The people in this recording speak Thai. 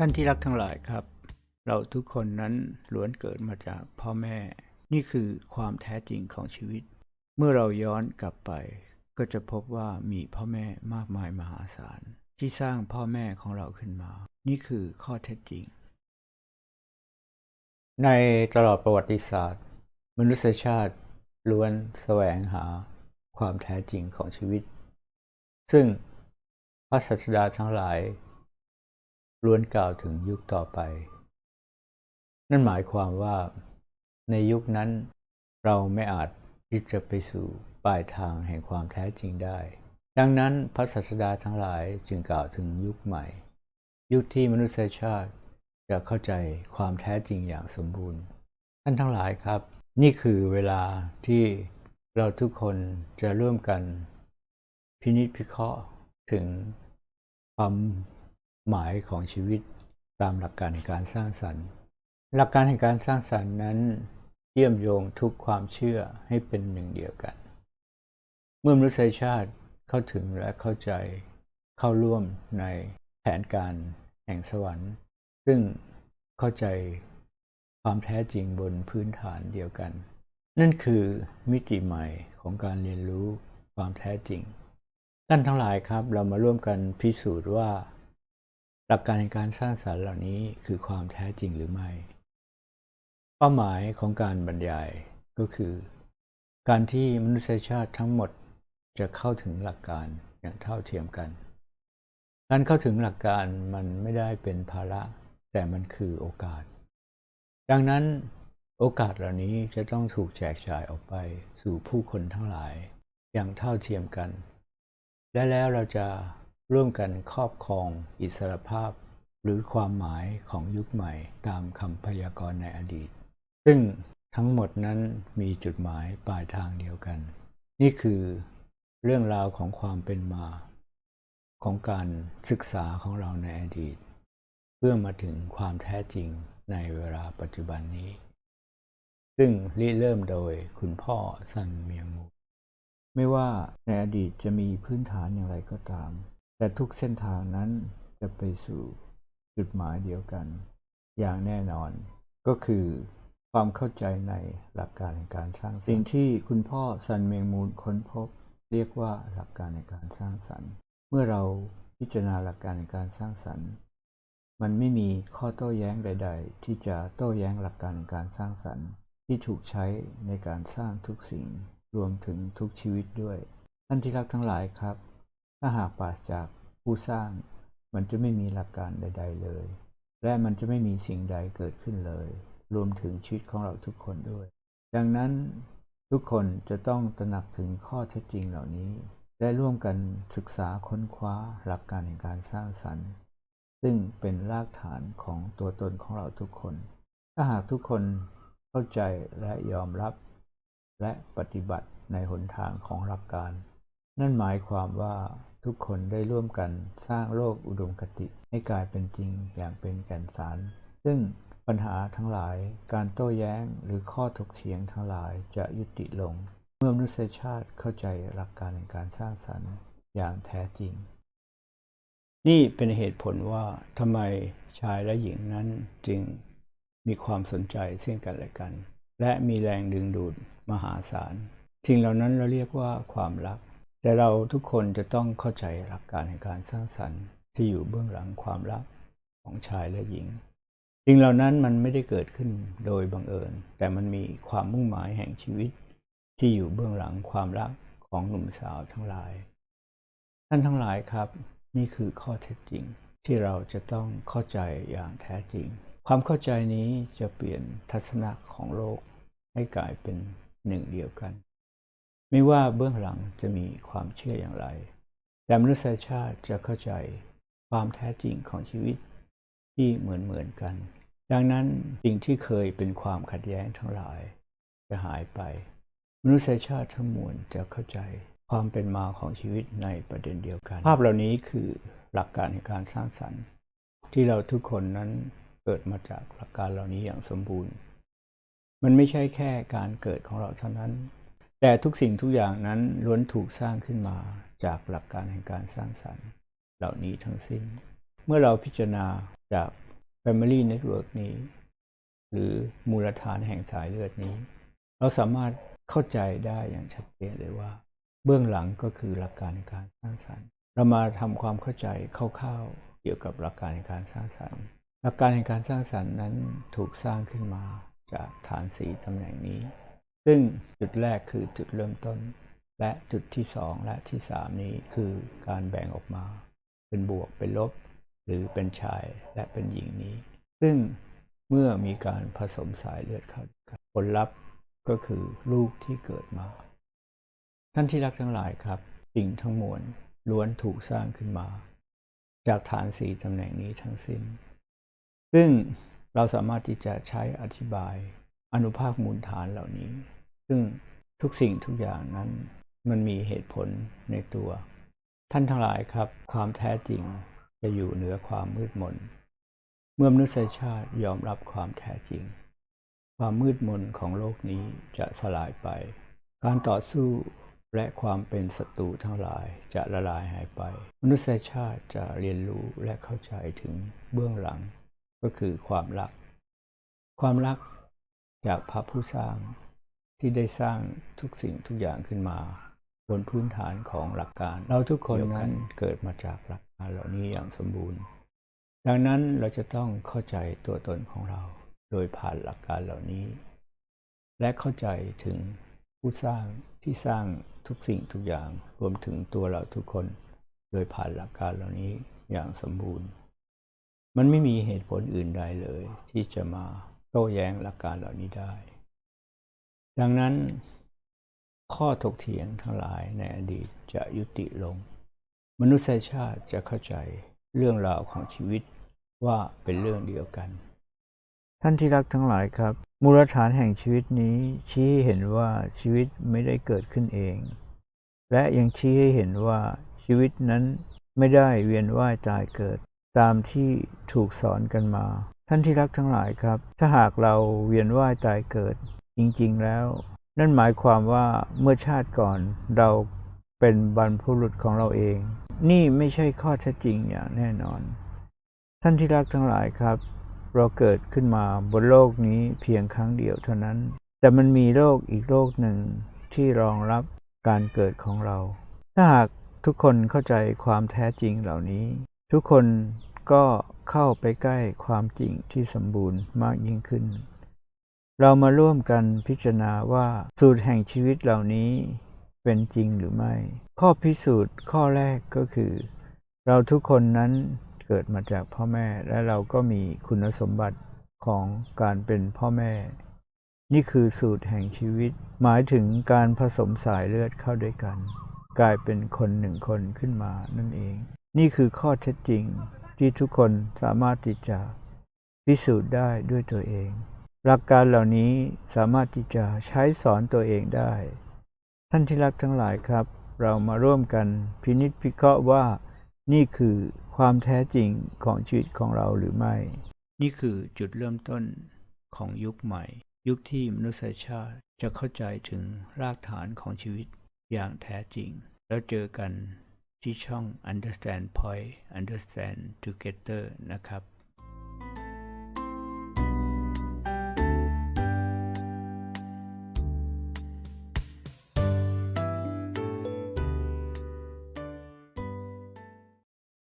ท่านที่รักทั้งหลายครับ เราทุกคนนั้นล้วนเกิดมาจากพ่อแม่ นี่คือความแท้จริงของชีวิต เมื่อเราย้อนกลับไป ก็จะพบว่ามีพ่อแม่มากมายมหาศาล ที่สร้างพ่อแม่ของเราขึ้นมา นี่คือข้อเท็จจริง ในตลอดประวัติศาสตร์ มนุษยชาติล้วนแสวงหาความแท้จริงของชีวิต ซึ่งพระศาสดาทั้งหลาย ล้วนกล่าวถึงยุคต่อไป นั่นหมายความว่าในยุคนั้นเราไม่อาจที่จะไปสู่ปลายทางแห่งความแท้จริงได้ ดังนั้นพระศาสดาทั้งหลายจึงกล่าวถึงยุคใหม่ ยุคที่มนุษยชาติจะเข้าใจความแท้จริงอย่างสมบูรณ์ ท่านทั้งหลายครับ นี่คือเวลาที่เราทุกคนจะร่วมกัน พินิจพิเคราะห์ถึงความ หมายของชีวิตตามหลักการในการสร้างสรรค์ หลักการในการสร้างสรรค์นั้นเชื่อมโยงทุกความเชื่อให้เป็นหนึ่งเดียวกัน เมื่อมนุษยชาติเข้าถึงและเข้าใจเข้าร่วมในแผนการแห่งสวรรค์ ซึ่งเข้าใจความแท้จริงบนพื้นฐานเดียวกัน นั่นคือมิติใหม่ของการเรียนรู้ความแท้จริงท่านทั้งหลายครับเรามาร่วมกันพิสูจน์ว่า หลักการในการสร้างสรรค์เหล่านี้คือความแท้จริงหรือไม่ เป้าหมายของการบรรยายก็คือ การที่มนุษยชาติทั้งหมดจะเข้าถึงหลักการอย่างเท่าเทียมกัน การเข้าถึงหลักการมันไม่ได้เป็นภาระ แต่มันคือโอกาส ดังนั้นโอกาสเหล่านี้จะต้องถูกแจกจ่ายออกไปสู่ผู้คนทั้งหลายอย่างเท่าเทียมกัน และแล้วเราจะ ร่วมกันครอบครองอิสรภาพ หรือความหมายของยุคใหม่ตามคำพยากรณ์ในอดีต ซึ่งทั้งหมดนั้นมีจุดหมายปลายทางเดียวกัน นี่คือเรื่องราวของความเป็นมา ของการศึกษาของเราในอดีต เพื่อมาถึงความแท้จริงในเวลาปัจจุบันนี้ ซึ่งริเริ่มโดยคุณพ่อซันเมียงมู ไม่ว่าในอดีตจะมีพื้นฐานอย่างไรก็ตาม แต่ทุกเส้นทางนั้นจะไปสู่จุดหมายเดียวกัน อย่างแน่นอนก็คือความเข้าใจในหลักการในการสร้างสรรค์สิ่งที่คุณพ่อซันเมงมูลค้นพบ เรียกว่าหลักการในการสร้างสรรค์ เมื่อเราพิจารณาหลักการในการสร้างสรรค์ มันไม่มีข้อโต้แย้งใด ๆ ที่จะโต้แย้งหลักการในการสร้างสรรค์ ที่ถูกใช้ในการสร้างทุกสิ่งรวมถึงทุกชีวิตด้วยท่านที่รักทั้งหลายครับ ถ้าหากปราศจากผู้สร้าง มันจะไม่มีหลักการใด ๆ เลย และมันจะไม่มีสิ่งใดเกิดขึ้นเลย รวมถึงชีวิตของเราทุกคนด้วย ดังนั้นทุกคนจะต้องตระหนักถึงข้อเท็จจริงเหล่านี้และร่วมกันศึกษาค้นคว้าหลักการในการสร้างสรรค์ ซึ่งเป็นรากฐานของตัวตนของเราทุกคน ถ้าหากทุกคนเข้าใจและยอมรับ และปฏิบัติในหนทางของหลักการ นั่นหมายความว่า ทุกคนได้ร่วมกันสร้างโลกอุดมคติ ให้กลายเป็นจริงอย่างเป็นแก่นสาร ซึ่งปัญหาทั้งหลาย การโต้แย้งหรือข้อถกเถียงทั้งหลายจะยุติลง เมื่อมนุษยชาติเข้าใจหลักการในการสร้างสรรค์อย่างแท้จริง นี่เป็นเหตุผลว่าทำไมชายและหญิงนั้นจึงมีความสนใจซึ่งกันและกัน และมีแรงดึงดูดมหาศาลสิ่งเหล่านั้นเราเรียกว่าความรัก แต่เราทุกคนจะต้องเข้าใจหลักการในการสร้างสรรค์ที่อยู่เบื้องหลังความรักของชายและหญิงสิ่งเหล่านั้นมันไม่ได้เกิดขึ้นโดยบังเอิญ แต่มันมีความมุ่งหมายแห่งชีวิต ที่อยู่เบื้องหลังความรักของหนุ่มสาวทั้งหลาย ท่านทั้งหลายครับ นี่คือข้อเท็จจริงที่เราจะต้องเข้าใจอย่างแท้จริง ความเข้าใจนี้จะเปลี่ยนทัศนะของโลกให้กลายเป็นหนึ่งเดียวกัน ไม่ว่าเบื้องหลังจะมีความเชื่ออย่างไร แต่มนุษยชาติจะเข้าใจความแท้จริงของชีวิตที่เหมือนเหมือนกัน ดังนั้นสิ่งที่เคยเป็นความขัดแย้งทั้งหลาย จะหายไป มนุษยชาติทั้งมวลจะเข้าใจความเป็นมาของชีวิตในประเด็นเดียวกัน ภาพเหล่านี้คือหลักการในการสร้างสรรค์ ที่เราทุกคนนั้นเกิดมาจากหลักการเหล่านี้อย่างสมบูรณ์ มันไม่ใช่แค่การเกิดของเราเท่านั้น แต่ทุกสิ่งทุกอย่างนั้นล้วนถูกสร้างขึ้นมาจากหลักการแห่งการสร้างสรรค์ เหล่านี้ทั้งสิ้น เมื่อเราพิจารณาจาก Family Network นี้ หรือมูลฐานแห่งสายเลือดนี้ เราสามารถเข้าใจได้อย่างชัดเจนเลยว่า เบื้องหลังก็คือหลักการในการสร้างสรรค์ เรามาทำความเข้าใจคร่าวๆเกี่ยวกับหลักการในการสร้างสรรค์ หลักการในการสร้างสรรค์นั้นถูกสร้างขึ้นมาจากฐานสีตำแหน่งนี้ ซึ่งจุดแรกคือจุดเริ่มต้น และจุดที่สองและที่สามนี้คือการแบ่งออกมา เป็นบวกเป็นลบ หรือเป็นชายและเป็นหญิงนี้ ซึ่งเมื่อมีการผสมสายเลือดเข้าด้วยกันผลลัพธ์ก็คือลูกที่เกิดมา ท่านที่รักทั้งหลายครับสิ่งทั้งมวลล้วนถูกสร้างขึ้นมา จากฐานสีตำแหน่งนี้ทั้งสิ้น ซึ่งเราสามารถที่จะใช้อธิบายอนุภาคมูลฐานเหล่านี้ ซึ่งทุกสิ่งทุกอย่างนั้นมันมีเหตุผลในตัว ท่านทั้งหลายครับ ความแท้จริงจะอยู่เหนือความมืดมน เมื่อมนุษยชาติยอมรับความแท้จริง ความมืดมนของโลกนี้จะสลายไป การต่อสู้และความเป็นศัตรูทั้งหลายจะละลายหายไป มนุษยชาติจะเรียนรู้และเข้าใจถึงเบื้องหลังก็คือความรัก ความรักจากพระผู้สร้าง ที่ได้สร้างทุกสิ่งทุกอย่างขึ้นมา บนพื้นฐานของหลักการ เราทุกคนนั้นเกิดมาจากหลักการเหล่านี้อย่างสมบูรณ์ ดังนั้นเราจะต้องเข้าใจตัวตนของเรา โดยผ่านหลักการเหล่านี้ และเข้าใจถึงผู้สร้างที่สร้างทุกสิ่งทุกอย่างรวมถึงตัวเราทุกคน โดยผ่านหลักการเหล่านี้อย่างสมบูรณ์ มันไม่มีเหตุผลอื่นใดเลย ที่จะมาโต้แย้งหลักการเหล่านี้ได้ ดังนั้น ข้อถกเถียงทั้งหลายในอดีตจะยุติลง มนุษยชาติจะเข้าใจเรื่องราวของชีวิตว่าเป็นเรื่องเดียวกัน ท่านที่รักทั้งหลายครับ มูลฐานแห่งชีวิตนี้ชี้ให้เห็นว่าชีวิตไม่ได้เกิดขึ้นเอง และยังชี้ให้เห็นว่าชีวิตนั้นไม่ได้เวียนว่ายตายเกิด ตามที่ถูกสอนกันมา ท่านที่รักทั้งหลายครับ ถ้าหากเราเวียนว่ายตายเกิด จริงๆแล้ว นั่นหมายความว่าเมื่อชาติก่อนเราเป็นบรรพุรุษของเราเอง นี่ไม่ใช่ข้อเท็จจริงอย่างแน่นอน ท่านที่รักทั้งหลายครับ เราเกิดขึ้นมาบนโลกนี้เพียงครั้งเดียวเท่านั้น แต่มันมีโลกอีกโลกหนึ่งที่รองรับการเกิดของเรา ถ้าหากทุกคนเข้าใจความแท้จริงเหล่านี้ ทุกคนก็เข้าไปใกล้ความจริงที่สมบูรณ์มากยิ่งขึ้น เรามาร่วมกันพิจารณาว่าสูตรแห่งชีวิตเหล่านี้เป็นจริงหรือไม่ ข้อพิสูจน์ข้อแรกก็คือ เราทุกคนนั้นเกิดมาจากพ่อแม่และเราก็มีคุณสมบัติของการเป็นพ่อแม่ นี่คือสูตรแห่งชีวิต หมายถึงการผสมสายเลือดเข้าด้วยกัน กลายเป็นคนหนึ่งคนขึ้นมานั่นเอง นี่คือข้อเท็จจริงที่ทุกคนสามารถที่จะพิสูจน์ได้ด้วยตัวเอง หลักการเหล่านี้สามารถที่จะใช้สอนตัวเองได้ ท่านที่รักทั้งหลายครับ เรามาร่วมกันพินิจพิเคราะห์ว่า นี่คือความแท้จริงของชีวิตของเราหรือไม่ นี่คือจุดเริ่มต้นของยุคใหม่ ยุคที่มนุษยชาติจะเข้าใจถึงรากฐานของชีวิตอย่างแท้จริง แล้วเจอกันที่ช่อง Understand Point Understand Together นะครับ